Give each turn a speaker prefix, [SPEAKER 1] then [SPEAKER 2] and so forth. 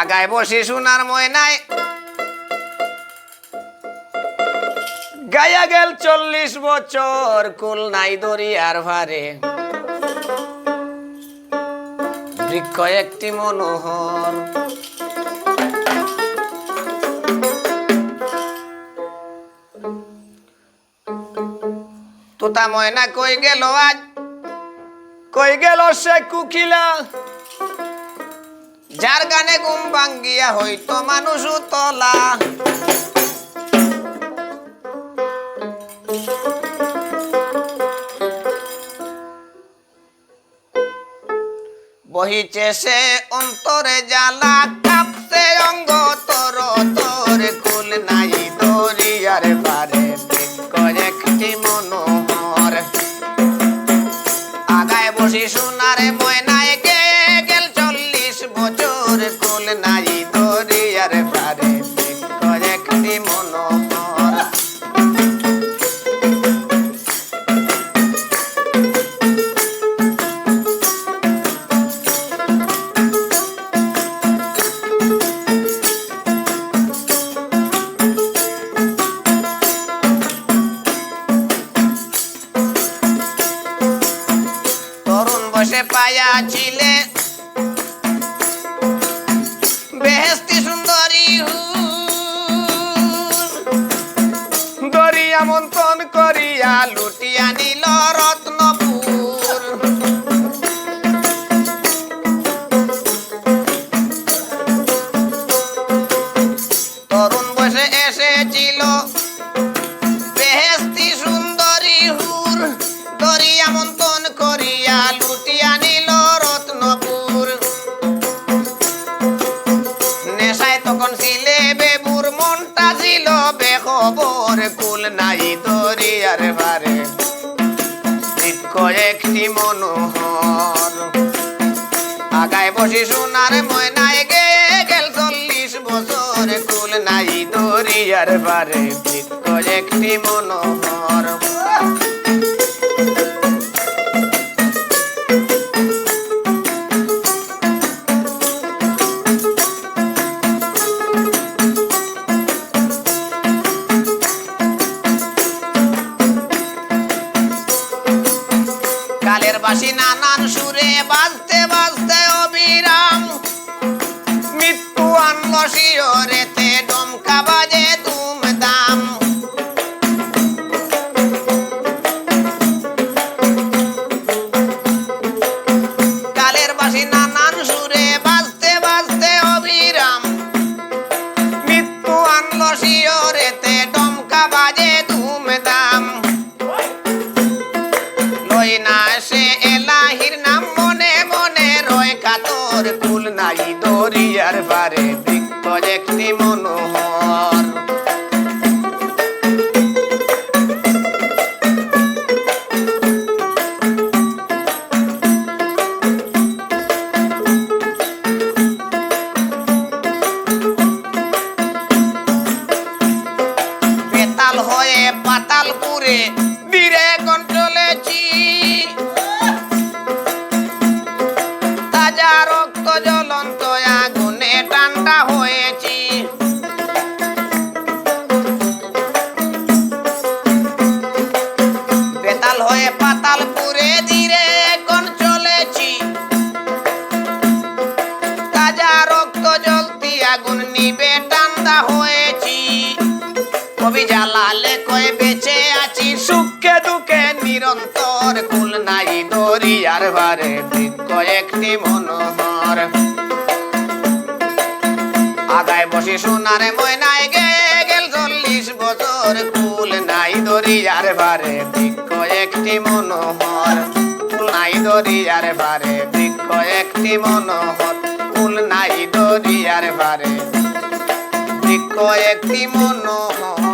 [SPEAKER 1] আগায় বসে সোনার ময়নায়। গায়া গেল চল্লিশ বছর, কুল নাই দরিয়ার ভারে। বৃক্ষ একটি মনোহর। তোতা ময়না কই গেল আজ? কই গেল সে কুকিলা যার গানে ঘুম ভাঙ্গিয়া হইতো মানুষ তলা বহিছে সে অন্তরে জ্বালা, কাঁপছে অঙ্গ তোর তোর কুল নাই দরিয়ার পারে। একটি মনোহর, আগায় বসি সোনারে ময়নায় ছিলে বেহেস্তি সুন্দরী দরিয়া মন্থন করিয়া লুটিয়া নিল রত্নপুর। তরুণ বসে এসেছিল নাই দরিয়ার বারে। কয়েকটি মনোহর। আগায় বসি সোনার ময়নায় গে গেল চল্লিশ বছর। কুল নাই দরিয়ার বারে। কয়েকটি মনোহর। বাসি নানান সুরে বাজতে বাজতে অবিরাম। মৃত্যু আনলো শিওরেতে ডমকা বাজে মনোহর। বেতাল হয়ে পাতাল পুরে বীরে কোন বেতাল হয়ে পাতাল পুরে ধীরে চলেছি। তাজা রক্ত আগুন নিবে ঠান্ডা হয়েছি। কবি জালালে কয়ে বেঁচে আছি, সুখে দুঃখে নিরন্তর কুল নাই দরিয়ার বারে বৃক্ষ একটি মনোহর। আগায় বসে সোনারে ময়নায় গে চল্লিশ বছর কুল নাই দরিয়ার বারে, বৃক্ষ একটি মনোহর। নাই দরিয়ার বারে, বৃক্ষ একটি মনোহর। কুল নাই দরিয়ার বারে, বৃক্ষ একটি মনোহর।